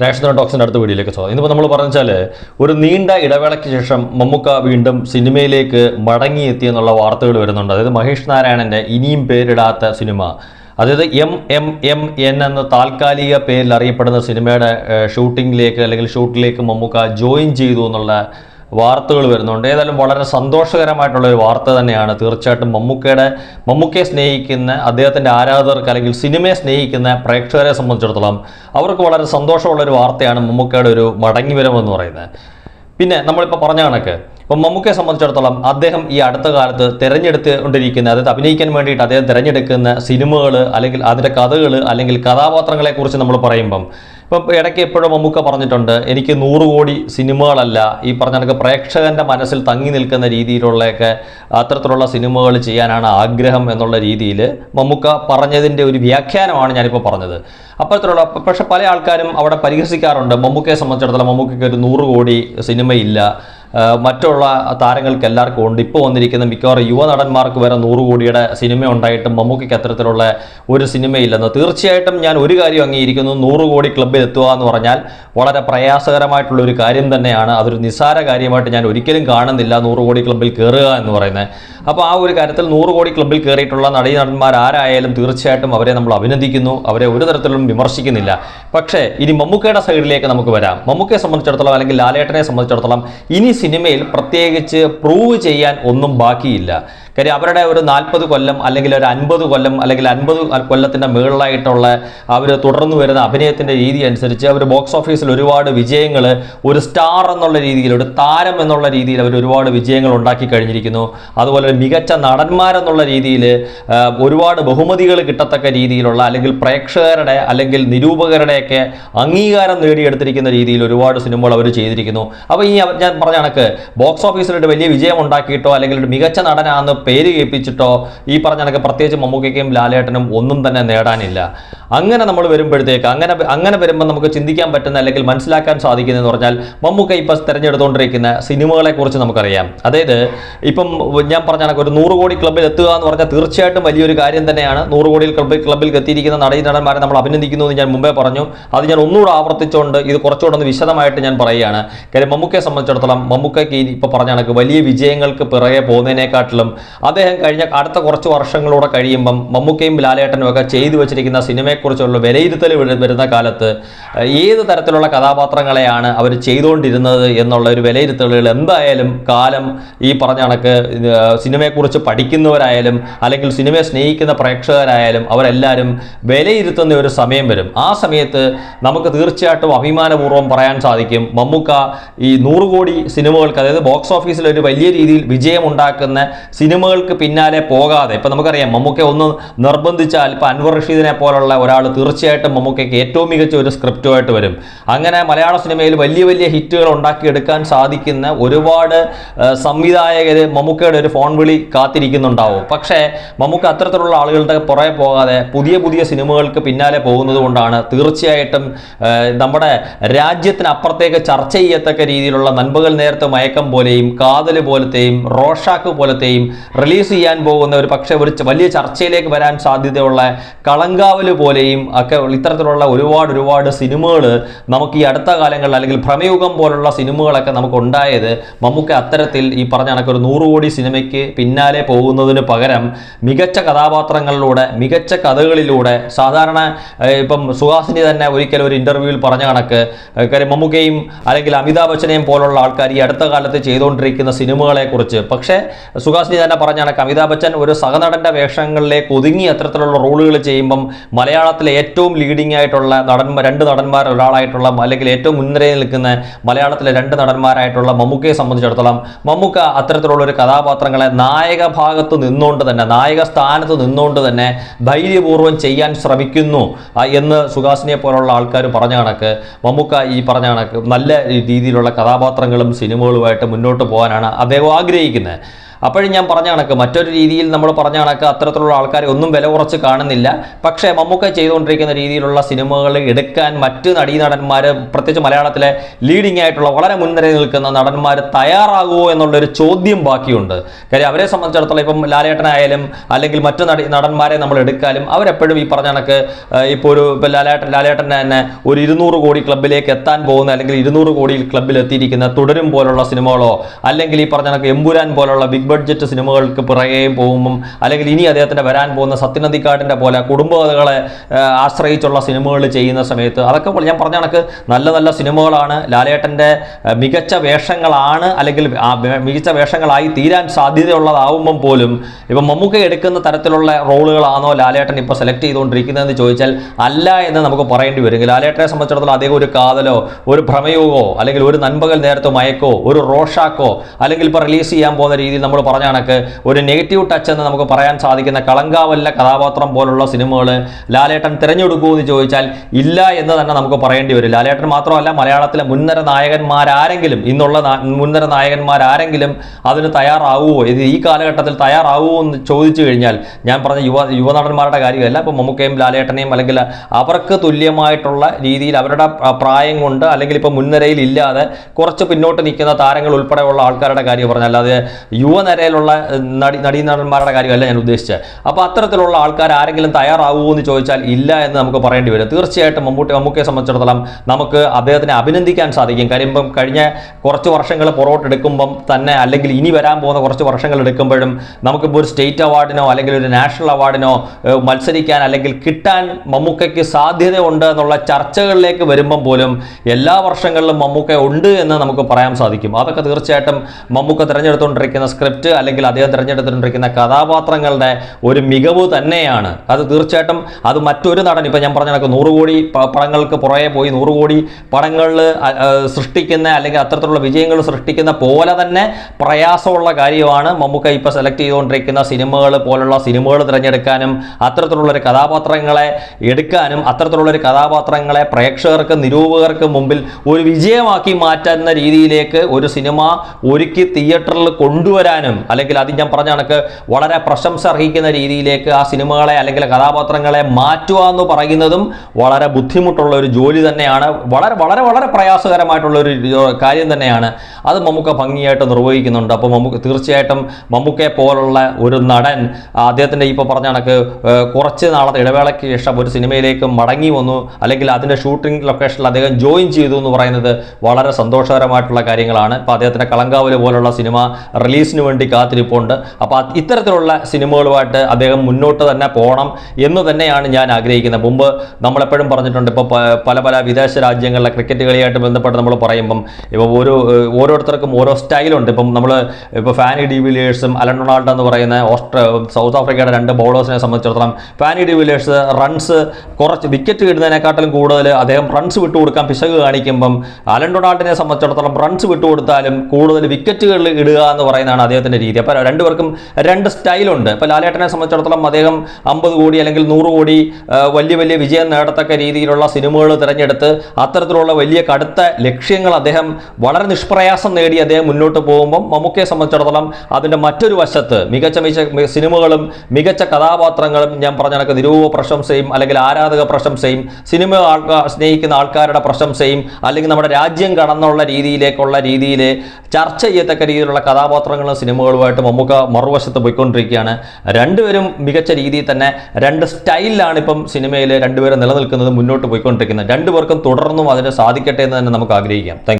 National ടോക്സിന്റെ അടുത്ത വീഡിയോയിലേക്ക് സ്വാഗതം. ഇന്നിപ്പോൾ നമ്മൾ പറഞ്ഞാൽ ഒരു നീണ്ട ഇടവേളയ്ക്ക് ശേഷം മമ്മൂക്ക വീണ്ടും സിനിമയിലേക്ക് മടങ്ങിയെത്തി എന്നുള്ള വാർത്തകൾ വരുന്നുണ്ട്. അതായത് മഹേഷ് നാരായണന്റെ ഇനിയും പേരിടാത്ത സിനിമ. അതായത് എം എം എം എൻ എന്ന താൽക്കാലിക പേരിൽ അറിയപ്പെടുന്ന സിനിമയുടെ ഷൂട്ടിങ്ങിലേക്ക് അല്ലെങ്കിൽ ഷൂട്ടിലേക്ക് മമ്മൂക്ക ജോയിൻ ചെയ്തു എന്നുള്ള വാർത്തകൾ വരുന്നുണ്ട്. ഏതായാലും വളരെ സന്തോഷകരമായിട്ടുള്ള ഒരു വാർത്ത തന്നെയാണ്. തീർച്ചയായിട്ടും മമ്മൂക്കയുടെ മമ്മൂക്കയെ സ്നേഹിക്കുന്ന അദ്ദേഹത്തിന്റെ ആരാധകർക്ക് അല്ലെങ്കിൽ സിനിമയെ സ്നേഹിക്കുന്ന പ്രേക്ഷകരെ സംബന്ധിച്ചിടത്തോളം അവർക്ക് വളരെ സന്തോഷമുള്ള ഒരു വാർത്തയാണ് മമ്മൂക്കയുടെ ഒരു മടങ്ങി വരവെന്ന് പറയുന്നത്. പിന്നെ നമ്മളിപ്പോൾ പറഞ്ഞ കണക്ക് ഇപ്പം മമ്മൂക്കയെ സംബന്ധിച്ചിടത്തോളം അദ്ദേഹം ഈ അടുത്ത കാലത്ത് തിരഞ്ഞെടുത്തുകൊണ്ടിരിക്കുന്ന അതായത് അഭിനയിക്കാൻ വേണ്ടിയിട്ട് അദ്ദേഹം തിരഞ്ഞെടുക്കുന്ന സിനിമകൾ അല്ലെങ്കിൽ അതിന്റെ കഥകൾ അല്ലെങ്കിൽ കഥാപാത്രങ്ങളെക്കുറിച്ച് നമ്മൾ പറയുമ്പം ഇപ്പം ഇടയ്ക്ക് എപ്പോഴും മമ്മൂക്ക പറഞ്ഞിട്ടുണ്ട് എനിക്ക് നൂറ് കോടി സിനിമകളല്ല ഈ പറഞ്ഞ കണക്ക് പ്രേക്ഷകന്റെ മനസ്സിൽ തങ്ങി നിൽക്കുന്ന രീതിയിലുള്ളയൊക്കെ അത്തരത്തിലുള്ള സിനിമകൾ ചെയ്യാനാണ് ആഗ്രഹം എന്നുള്ള രീതിയിൽ മമ്മൂക്ക പറഞ്ഞതിന്റെ ഒരു വ്യാഖ്യാനമാണ് ഞാനിപ്പോൾ പറഞ്ഞത്. അപ്പുറത്തിലുള്ള പക്ഷെ പല ആൾക്കാരും അവിടെ പരിഹസിക്കാറുണ്ട് മമ്മൂക്കയെ സംബന്ധിച്ചിടത്തോളം മമ്മൂക്കയ്ക്ക് ഒരു നൂറ് കോടി സിനിമയില്ല മറ്റുള്ള താരങ്ങൾക്ക് എല്ലാവർക്കും ഉണ്ട്. ഇപ്പോൾ വന്നിരിക്കുന്ന മിക്കവാറും യുവ നടന്മാർക്ക് വരെ നൂറ് കോടിയുടെ സിനിമ ഉണ്ടായിട്ടും മമ്മൂക്കിക്ക് അത്തരത്തിലുള്ള ഒരു സിനിമയില്ലെന്ന്. തീർച്ചയായിട്ടും ഞാൻ ഒരു കാര്യം അംഗീകരിക്കുന്നു. നൂറ് കോടി ക്ലബ്ബിൽ എത്തുക എന്ന് പറഞ്ഞാൽ വളരെ പ്രയാസകരമായിട്ടുള്ള ഒരു കാര്യം തന്നെയാണ്. അതൊരു നിസ്സാര കാര്യമായിട്ട് ഞാൻ ഒരിക്കലും കാണുന്നില്ല നൂറ് കോടി ക്ലബ്ബിൽ കയറുക എന്ന് പറയുന്നത്. അപ്പോൾ ആ ഒരു കാര്യത്തിൽ നൂറ് കോടി ക്ലബ്ബിൽ കയറിയിട്ടുള്ള നടീ നടന്മാർ ആരായാലും തീർച്ചയായിട്ടും അവരെ നമ്മൾ അഭിനന്ദിക്കുന്നു. അവരെ ഒരു തരത്തിലും വിമർശിക്കുന്നില്ല. പക്ഷേ ഇനി മമ്മൂക്കയുടെ സൈഡിലേക്ക് നമുക്ക് വരാം. മമ്മൂക്കയെ സംബന്ധിച്ചിടത്തോളം അല്ലെങ്കിൽ ലാലേട്ടനെ സംബന്ധിച്ചിടത്തോളം ഇനി സിനിമയിൽ പ്രത്യേകിച്ച് പ്രൂവ് ചെയ്യാൻ ഒന്നും ബാക്കിയില്ല. കാര്യം അവരുടെ ഒരു നാൽപ്പത് കൊല്ലം അല്ലെങ്കിൽ ഒരു അൻപത് കൊല്ലം അല്ലെങ്കിൽ അൻപത് കൊല്ലത്തിന്റെ മുകളിലായിട്ടുള്ള അവർ തുടർന്നു വരുന്ന അഭിനയത്തിന്റെ രീതി അനുസരിച്ച് അവർ ബോക്സ് ഓഫീസിൽ ഒരുപാട് വിജയങ്ങൾ ഒരു സ്റ്റാർ എന്നുള്ള രീതിയിൽ ഒരു താരം എന്നുള്ള രീതിയിൽ അവർ ഒരുപാട് വിജയങ്ങൾ ഉണ്ടാക്കി കഴിഞ്ഞിരിക്കുന്നു. അതുപോലെ മികച്ച നടന്മാരെന്നുള്ള രീതിയിൽ ഒരുപാട് ബഹുമതികൾ കിട്ടത്തക്ക രീതിയിലുള്ള അല്ലെങ്കിൽ പ്രേക്ഷകരുടെ അല്ലെങ്കിൽ നിരൂപകരുടെയൊക്കെ അംഗീകാരം നേടിയെടുത്തിരിക്കുന്ന രീതിയിൽ ഒരുപാട് സിനിമകൾ അവർ ചെയ്തിരിക്കുന്നു. അപ്പോൾ ഈ ഞാൻ പറഞ്ഞ കണക്ക് ബോക്സ് ഓഫീസിലൊരു വലിയ വിജയം ഉണ്ടാക്കിയിട്ടോ അല്ലെങ്കിൽ ഒരു മികച്ച നടനാണെന്ന് പേര് കേൾപ്പിച്ചിട്ടോ ഈ പറഞ്ഞ കണക്ക് പ്രത്യേകിച്ച് മമ്മൂക്കയ്ക്കും ലാലേട്ടനും ഒന്നും തന്നെ നേടാനില്ല. അങ്ങനെ നമ്മൾ വരുമ്പോഴത്തേക്ക് അങ്ങനെ അങ്ങനെ വരുമ്പോൾ നമുക്ക് ചിന്തിക്കാൻ പറ്റുന്ന അല്ലെങ്കിൽ മനസ്സിലാക്കാൻ സാധിക്കുന്നതെന്ന് പറഞ്ഞാൽ മമ്മൂക്ക ഇപ്പം തിരഞ്ഞെടുത്തുകൊണ്ടിരിക്കുന്ന സിനിമകളെ കുറിച്ച് നമുക്കറിയാം. അതായത് ഇപ്പം ഞാൻ പറഞ്ഞ ഒരു നൂറ് കോടി ക്ലബ്ബിൽ എത്തുക എന്ന് പറഞ്ഞാൽ തീർച്ചയായിട്ടും വലിയൊരു കാര്യം തന്നെയാണ്. നൂറ് കോടി ക്ലബ്ബിൽ ക്ലബ്ബിൽ എത്തിയിരിക്കുന്ന നടീ നടന്മാരെ നമ്മൾ അഭിനന്ദിക്കുന്നു എന്ന് ഞാൻ മുമ്പേ പറഞ്ഞു. അത് ഞാൻ ഒന്നുകൂടെ ആവർത്തിച്ചുകൊണ്ട് ഇത് കുറച്ചുകൂടെ ഒന്ന് വിശദമായിട്ട് ഞാൻ പറയുകയാണ്. കാര്യം മമ്മൂക്കയെ സംബന്ധിച്ചിടത്തോളം മമ്മൂക്കയ്ക്ക് ഇപ്പോൾ പറഞ്ഞ കണക്ക് വലിയ വിജയങ്ങൾക്ക് പിറകെ പോകുന്നതിനെക്കാട്ടിലും അദ്ദേഹം കഴിഞ്ഞ അടുത്ത കുറച്ച് വർഷങ്ങളൂടെ കഴിയുമ്പം മമ്മൂക്കയും ലാലേട്ടനും ഒക്കെ ചെയ്തു വെച്ചിരിക്കുന്ന സിനിമയെക്കുറിച്ചുള്ള വിലയിരുത്തൽ വരുന്ന കാലത്ത് ഏത് തരത്തിലുള്ള കഥാപാത്രങ്ങളെയാണ് അവർ ചെയ്തുകൊണ്ടിരുന്നത് എന്നുള്ള ഒരു വിലയിരുത്തലുകൾ എന്തായാലും കാലം ഈ പറഞ്ഞ കണക്ക് സിനിമയെക്കുറിച്ച് പഠിക്കുന്നവരായാലും അല്ലെങ്കിൽ സിനിമയെ സ്നേഹിക്കുന്ന പ്രേക്ഷകരായാലും അവരെല്ലാവരും വിലയിരുത്തുന്ന ഒരു സമയം വരും. ആ സമയത്ത് നമുക്ക് തീർച്ചയായിട്ടും അഭിമാനപൂർവം പറയാൻ സാധിക്കും. മമ്മൂക്ക ഈ നൂറ് കോടി സിനിമകൾക്ക് അതായത് ബോക്സ് ഓഫീസിൽ ഒരു വലിയ രീതിയിൽ വിജയമുണ്ടാക്കുന്ന സിനിമകൾക്ക് പിന്നാലെ പോകാതെ ഇപ്പം നമുക്കറിയാം മമ്മൂക്ക ഒന്ന് നിർബന്ധിച്ചാൽ ഇപ്പം അൻവർ റഷീദിനെ പോലുള്ള ഒരാൾ തീർച്ചയായിട്ടും മമ്മൂക്കയ്ക്ക് ഏറ്റവും മികച്ച ഒരു സ്ക്രിപ്റ്റുമായിട്ട് വരും. അങ്ങനെ മലയാള സിനിമയിൽ വലിയ വലിയ ഹിറ്റുകൾ ഉണ്ടാക്കിയെടുക്കാൻ സാധിക്കുന്ന ഒരുപാട് സംവിധായകർ മമ്മൂക്കയുടെ ഒരു ഫോൺ വിളി കാത്തിരിക്കുന്നുണ്ടാവും. പക്ഷേ മമ്മൂക്ക അത്തരത്തിലുള്ള ആളുകളുടെ പുറകെ പോകാതെ പുതിയ പുതിയ സിനിമകൾക്ക് പിന്നാലെ പോകുന്നത് കൊണ്ടാണ് തീർച്ചയായിട്ടും നമ്മുടെ രാജ്യത്തിന് അപ്പുറത്തേക്ക് ചർച്ച ചെയ്യത്തക്ക രീതിയിലുള്ള നൻപകൽ നേരത്തെ മയക്കം പോലെയും കാതൽ പോലത്തെയും റോഷാക്ക് പോലത്തെയും റിലീസ് ചെയ്യാൻ പോകുന്ന ഒരു പക്ഷേ ഒരു വലിയ ചർച്ചയിലേക്ക് വരാൻ സാധ്യതയുള്ള കളങ്കാവൽ പോലെയും ഒക്കെ ഇത്തരത്തിലുള്ള ഒരുപാട് ഒരുപാട് സിനിമകൾ നമുക്ക് ഈ അടുത്ത കാലങ്ങളിൽ അല്ലെങ്കിൽ ഭ്രമയുഗം പോലുള്ള സിനിമകളൊക്കെ നമുക്ക് ഉണ്ടായത് മമ്മൂക്ക അത്തരത്തിൽ ഈ പറഞ്ഞ കണക്ക് ഒരു നൂറ് കോടി സിനിമയ്ക്ക് പിന്നാലെ പോകുന്നതിന് പകരം മികച്ച കഥാപാത്രങ്ങളിലൂടെ മികച്ച കഥകളിലൂടെ സാധാരണ ഇപ്പം സുഹാസിനി തന്നെ ഒരിക്കലും ഒരു ഇന്റർവ്യൂവിൽ പറഞ്ഞ കണക്ക് കാര്യം മമ്മൂക്കയും അല്ലെങ്കിൽ അമിതാഭ് ബച്ചനെയും പോലുള്ള ആൾക്കാർ ഈ അടുത്ത കാലത്ത് ചെയ്തുകൊണ്ടിരിക്കുന്ന സിനിമകളെക്കുറിച്ച്. പക്ഷേ സുഹാസിനി തന്നെ പറഞ്ഞ കണക്ക് അമിതാഭ് ബച്ചൻ ഒരു സഹനടന്റെ വേഷങ്ങളിലേക്ക് ഒതുങ്ങി അത്തരത്തിലുള്ള റോളുകൾ ചെയ്യുമ്പം മലയാളത്തിലെ ഏറ്റവും ലീഡിംഗ് ആയിട്ടുള്ള നടന്മാർ രണ്ട് നടന്മാർ ഒരാളായിട്ടുള്ള അല്ലെങ്കിൽ ഏറ്റവും മുൻനിരയിൽ നിൽക്കുന്ന മലയാളത്തിലെ രണ്ട് നടന്മാരായിട്ടുള്ള മമ്മൂക്കയെ സംബന്ധിച്ചിടത്തോളം മമ്മൂക്ക അത്തരത്തിലുള്ള ഒരു കഥാപാത്രങ്ങളെ നായക ഭാഗത്ത് നിന്നുകൊണ്ട് തന്നെ നായക സ്ഥാനത്ത് നിന്നുകൊണ്ട് തന്നെ ധൈര്യപൂർവം ചെയ്യാൻ ശ്രമിക്കുന്നു എന്ന് സുഹാസിനിയെ പോലുള്ള ആൾക്കാർ പറഞ്ഞ കണക്ക് മമ്മൂക്ക ഈ പറഞ്ഞ കണക്ക് നല്ല രീതിയിലുള്ള കഥാപാത്രങ്ങളും സിനിമകളുമായിട്ട് മുന്നോട്ട് പോകാനാണ് അദ്ദേഹം ആഗ്രഹിക്കുന്നത്. അപ്പോഴും ഞാൻ പറഞ്ഞ കണക്ക് മറ്റൊരു രീതിയിൽ നമ്മൾ പറഞ്ഞ കണക്ക് അത്തരത്തിലുള്ള ആൾക്കാരെ ഒന്നും വില കുറച്ച് കാണുന്നില്ല. പക്ഷേ മമ്മൂക്ക ചെയ്തുകൊണ്ടിരിക്കുന്ന രീതിയിലുള്ള സിനിമകൾ എടുക്കാൻ മറ്റ് നടീനടന്മാർ പ്രത്യേകിച്ച് മലയാളത്തിലെ ലീഡിംഗ് ആയിട്ടുള്ള വളരെ മുൻനിരയിൽ നിൽക്കുന്ന നടന്മാർ തയ്യാറാകുമോ എന്നുള്ളൊരു ചോദ്യം ബാക്കിയുണ്ട്. കാര്യം അവരെ സംബന്ധിച്ചിടത്തോളം ഇപ്പം ലാലേട്ടനായാലും അല്ലെങ്കിൽ മറ്റു നടി നടന്മാരെ നമ്മൾ എടുക്കാലും അവരെപ്പോഴും ഈ പറഞ്ഞ കണക്ക് ഇപ്പോൾ ഒരു ഇപ്പം ലാലേട്ടൻ ലാലേട്ടൻ തന്നെ ഒരു ഇരുന്നൂറ് കോടി ക്ലബിലേക്ക് എത്താൻ പോകുന്ന അല്ലെങ്കിൽ ഇരുന്നൂറ് കോടി ക്ലബിൽ എത്തിയിരിക്കുന്ന തുടരും പോലുള്ള സിനിമകളോ അല്ലെങ്കിൽ ഈ പറഞ്ഞ കണക്ക് എമ്പുരാൻ പോലുള്ള ബിഗ് ബഡ്ജറ്റ് സിനിമകൾക്ക് പിറകെയും പോകുമ്പം അല്ലെങ്കിൽ ഇനി അദ്ദേഹത്തിന്റെ വരാൻ പോകുന്ന സത്യനന്ദിക്കാട്ടിന്റെ പോലെ കുടുംബകഥകളെ ആശ്രയിച്ചുള്ള സിനിമകൾ ചെയ്യുന്ന സമയത്ത് അതൊക്കെ ഞാൻ പറഞ്ഞ കണക്ക് നല്ല നല്ല സിനിമകളാണ്. ലാലേട്ടന്റെ മികച്ച വേഷങ്ങളാണ് അല്ലെങ്കിൽ മികച്ച വേഷങ്ങളായി തീരാൻ സാധ്യതയുള്ളതാവുമ്പം പോലും ഇപ്പം മമ്മൂക്ക എടുക്കുന്ന തരത്തിലുള്ള റോളുകളാണോ ലാലേട്ടൻ ഇപ്പോൾ സെലക്ട് ചെയ്തുകൊണ്ടിരിക്കുന്നതെന്ന് ചോദിച്ചാൽ അല്ല എന്ന് നമുക്ക് പറയേണ്ടി വരും. ലാലേട്ടനെ സംബന്ധിച്ചിടത്തോളം അദ്ദേഹം ഒരു കാതലോ ഒരു ഭ്രമയോഗോ അല്ലെങ്കിൽ ഒരു നൻപകൽ നേരത്തെ മയക്കോ ഒരു റോഷാക്കോ അല്ലെങ്കിൽ ഇപ്പോൾ റിലീസ് ചെയ്യാൻ പോകുന്ന രീതിയിൽ നമ്മൾ പറഞ്ഞ കണക്ക് ഒരു നെഗറ്റീവ് ടച്ച് എന്ന് നമുക്ക് പറയാൻ സാധിക്കുന്ന കളങ്കാവല്ല കഥാപാത്രം പോലുള്ള സിനിമകൾ ലാലേട്ടൻ തിരഞ്ഞെടുക്കുമോ എന്ന് ചോദിച്ചാൽ ഇല്ല എന്ന് തന്നെ നമുക്ക് പറയേണ്ടി വരും. ലാലേട്ടൻ മാത്രമല്ല മലയാളത്തിലെ മുൻനിര നായകന്മാരാരെങ്കിലും ഇന്നുള്ള മുൻനിര നായകന്മാരാരെങ്കിലും അതിന് തയ്യാറാവുമോ ഇത് ഈ കാലഘട്ടത്തിൽ തയ്യാറാവുമോ എന്ന് ചോദിച്ചു കഴിഞ്ഞാൽ ഞാൻ പറഞ്ഞ യുവ യുവനടന്മാരുടെ കാര്യമല്ല. ഇപ്പോൾ മമ്മൂക്കയും ലാലേട്ടനെയും അല്ലെങ്കിൽ അവർക്ക് തുല്യമായിട്ടുള്ള രീതിയിൽ അവരുടെ പ്രായം കൊണ്ട് അല്ലെങ്കിൽ ഇപ്പോൾ മുൻനിരയിൽ ഇല്ലാതെ കുറച്ച് പിന്നോട്ട് നിൽക്കുന്ന താരങ്ങൾ ഉൾപ്പെടെയുള്ള ആൾക്കാരുടെ കാര്യം പറഞ്ഞാൽ അല്ലാതെ യുവനിരയിലുള്ള ഏഹ്, നടി നടീനടന്മാരുടെ കാര്യമല്ല ഞാൻ ഉദ്ദേശിച്ചത്. അപ്പോൾ അത്തരത്തിലുള്ള ആൾക്കാർ ആരെങ്കിലും തയ്യാറാവുമോ എന്ന് ചോദിച്ചാൽ ഇല്ല എന്ന് നമുക്ക് പറയേണ്ടി വരും. തീർച്ചയായിട്ടും മമ്മൂട്ടി മമ്മൂക്കയെ സംബന്ധിച്ചിടത്തോളം നമുക്ക് അദ്ദേഹത്തിനെ അഭിനന്ദിക്കാൻ സാധിക്കും. കാര്യം ഇപ്പം കഴിഞ്ഞ കുറച്ച് വർഷങ്ങൾ പുറകോട്ടെടുക്കുമ്പം തന്നെ അല്ലെങ്കിൽ ഇനി വരാൻ പോകുന്ന കുറച്ച് വർഷങ്ങൾ എടുക്കുമ്പോഴും നമുക്കിപ്പോൾ ഒരു സ്റ്റേറ്റ് അവാർഡിനോ അല്ലെങ്കിൽ ഒരു നാഷണൽ അവാർഡിനോ മത്സരിക്കാൻ അല്ലെങ്കിൽ കിട്ടാൻ മമ്മൂക്കയ്ക്ക് സാധ്യതയുണ്ട് എന്നുള്ള ചർച്ചകളിലേക്ക് വരുമ്പം പോലും എല്ലാ വർഷങ്ങളിലും മമ്മൂക്ക ഉണ്ട് എന്ന് നമുക്ക് പറയാൻ സാധിക്കും. അതൊക്കെ തീർച്ചയായിട്ടും മമ്മൂക്ക തിരഞ്ഞെടുത്തുകൊണ്ടിരിക്കുന്ന സ്ക്രിപ്റ്റ് അല്ലെങ്കിൽ അദ്ദേഹം തിരഞ്ഞെടുത്തിട്ടിരിക്കുന്ന കഥാപാത്രങ്ങളുടെ ഒരു മികവ് തന്നെയാണ്. അത് തീർച്ചയായിട്ടും അത് മറ്റൊരു നടൻ ഇപ്പം ഞാൻ പറഞ്ഞ കണക്ക് നൂറ് കോടി പടങ്ങൾക്ക് പുറകെ പോയി നൂറ് കോടി പടങ്ങളിൽ സൃഷ്ടിക്കുന്ന അല്ലെങ്കിൽ അത്തരത്തിലുള്ള വിജയങ്ങൾ സൃഷ്ടിക്കുന്ന പോലെ തന്നെ പ്രയാസമുള്ള കാര്യമാണ് മമ്മൂക്ക ഇപ്പോൾ സെലക്ട് ചെയ്തുകൊണ്ടിരിക്കുന്ന സിനിമകൾ പോലുള്ള സിനിമകൾ തിരഞ്ഞെടുക്കാനും അത്തരത്തിലുള്ള ഒരു കഥാപാത്രങ്ങളെ എടുക്കാനും അത്തരത്തിലുള്ള ഒരു കഥാപാത്രങ്ങളെ പ്രേക്ഷകർക്ക് നിരൂപകർക്ക് മുമ്പിൽ ഒരു വിജയമാക്കി മാറ്റുന്ന രീതിയിലേക്ക് ഒരു സിനിമ ഒരുക്കി തിയേറ്ററിൽ കൊണ്ടുവരാനും അല്ലെങ്കിൽ അത് ഞാൻ പറഞ്ഞ കണക്ക് വളരെ പ്രശംസ അർഹിക്കുന്ന രീതിയിലേക്ക് ആ സിനിമകളെ അല്ലെങ്കിൽ കഥാപാത്രങ്ങളെ മാറ്റുക എന്ന് പറയുന്നതും വളരെ ബുദ്ധിമുട്ടുള്ള ഒരു ജോലി തന്നെയാണ്. വളരെ വളരെ വളരെ പ്രയാസകരമായിട്ടുള്ള ഒരു കാര്യം തന്നെയാണ്. അത് മമ്മൂക്ക ഭംഗിയായിട്ട് നിർവഹിക്കുന്നുണ്ട്. അപ്പോൾ മമ്മൂക്ക തീർച്ചയായിട്ടും മമ്മൂക്കയെ പോലുള്ള ഒരു നടൻ അദ്ദേഹത്തിന്റെ ഇപ്പോൾ പറഞ്ഞ കണക്ക് കുറച്ച് നാളത്തെ ഇടവേളയ്ക്ക് ശേഷം ഒരു സിനിമയിലേക്ക് മടങ്ങി വന്നു. അല്ലെങ്കിൽ അതിന്റെ ഷൂട്ടിംഗ് ലൊക്കേഷനിൽ അദ്ദേഹം ജോയിൻ ചെയ്തു എന്ന് പറയുന്നത് വളരെ സന്തോഷകരമായിട്ടുള്ള കാര്യങ്ങളാണ്. ഇപ്പോൾ അദ്ദേഹത്തിന്റെ കളങ്കാവൽ പോലുള്ള സിനിമ റിലീസിന് വേണ്ടി കാത്തിരിപ്പുണ്ട്. അപ്പോൾ ഇത്തരത്തിലുള്ള സിനിമകളുമായിട്ട് അദ്ദേഹം മുന്നോട്ട് തന്നെ പോകണം എന്ന് തന്നെയാണ് ഞാൻ ആഗ്രഹിക്കുന്നത്. മുമ്പ് നമ്മളെപ്പോഴും പറഞ്ഞിട്ടുണ്ട് ഇപ്പോൾ പല പല വിദേശ രാജ്യങ്ങളിലെ ക്രിക്കറ്റ് കളിയായിട്ട് ബന്ധപ്പെട്ട് നമ്മൾ പറയുമ്പം ഇപ്പോൾ ഓരോ ഓരോരുത്തർക്കും ഓരോ സ്റ്റൈലുണ്ട്. ഇപ്പം നമ്മൾ ഇപ്പോൾ ഫാനി ഡിവിലിയേഴ്സും അലൻ റൊണാൾഡോ എന്ന് പറയുന്ന ഓസ്ട്രേ സൗത്ത് ആഫ്രിക്കയുടെ രണ്ട് ബൗളേഴ്സിനെ സംബന്ധിച്ചിടത്തോളം ഫാനി ഡിവിലിയേഴ്സ് റൺസ് കുറച്ച് വിക്കറ്റ് കിട്ടുന്നതിനെക്കാട്ടിലും കൂടുതൽ അദ്ദേഹം റൺസ് വിട്ടുകൊടുക്കാൻ പിശക് കാണിക്കുമ്പം അലൻ റൊണാൾഡിനെ സംബന്ധിച്ചിടത്തോളം റൺസ് വിട്ടുകൊടുത്താലും കൂടുതൽ വിക്കറ്റുകൾ ഇടുക എന്ന് പറയുന്നതാണ് അദ്ദേഹത്തിന്റെ രീതി. അപ്പോൾ രണ്ടുപേർക്കും രണ്ട് സ്റ്റൈലുണ്ട്. ഇപ്പോൾ ലാലേട്ടനെ സംബന്ധിച്ചിടത്തോളം അദ്ദേഹം അമ്പത് കോടി അല്ലെങ്കിൽ നൂറ് കോടി വലിയ വലിയ വിജയം നേടത്തക്ക രീതിയിലുള്ള സിനിമകൾ തിരഞ്ഞെടുത്ത് അത്തരത്തിലുള്ള വലിയ കടുത്ത ലക്ഷ്യങ്ങൾ അദ്ദേഹം വളരെ നിഷ്പ്രയാസം നേടി അദ്ദേഹം മുന്നോട്ട് പോകുമ്പം മമ്മൂക്കയെ സംബന്ധിച്ചിടത്തോളം അതിന്റെ മറ്റൊരു വശത്ത് മികച്ച മികച്ച സിനിമകളും മികച്ച കഥാപാത്രങ്ങളും ഞാൻ പറഞ്ഞ കണക്ക് നിരൂപ പ്രശംസയും അല്ലെങ്കിൽ ആരാധക പ്രശംസയും സിനിമ ആൾക്കാർ സ്നേഹിക്കുന്ന ആൾക്കാരുടെ പ്രശംസയും അല്ലെങ്കിൽ നമ്മുടെ രാജ്യം കടന്നുള്ള രീതിയിലേക്കുള്ള രീതിയിൽ ചർച്ച ചെയ്യത്തക്ക രീതിയിലുള്ള കഥാപാത്രങ്ങളും സിനിമകളുമായിട്ട് മമ്മൂക്ക മറുവശത്ത് പോയിക്കൊണ്ടിരിക്കുകയാണ്. രണ്ടുപേരും മികച്ച രീതിയിൽ തന്നെ രണ്ട് സ്റ്റൈലിലാണ് ഇപ്പം സിനിമയിൽ രണ്ടുപേരും നിലനിൽക്കുന്നത് മുന്നോട്ട് പോയിക്കൊണ്ടിരിക്കുന്നത്. രണ്ടുപേർക്കും തുടർന്നും അതിന് സാധിക്കട്ടെ എന്ന് തന്നെ നമുക്ക് ആഗ്രഹിക്കാം.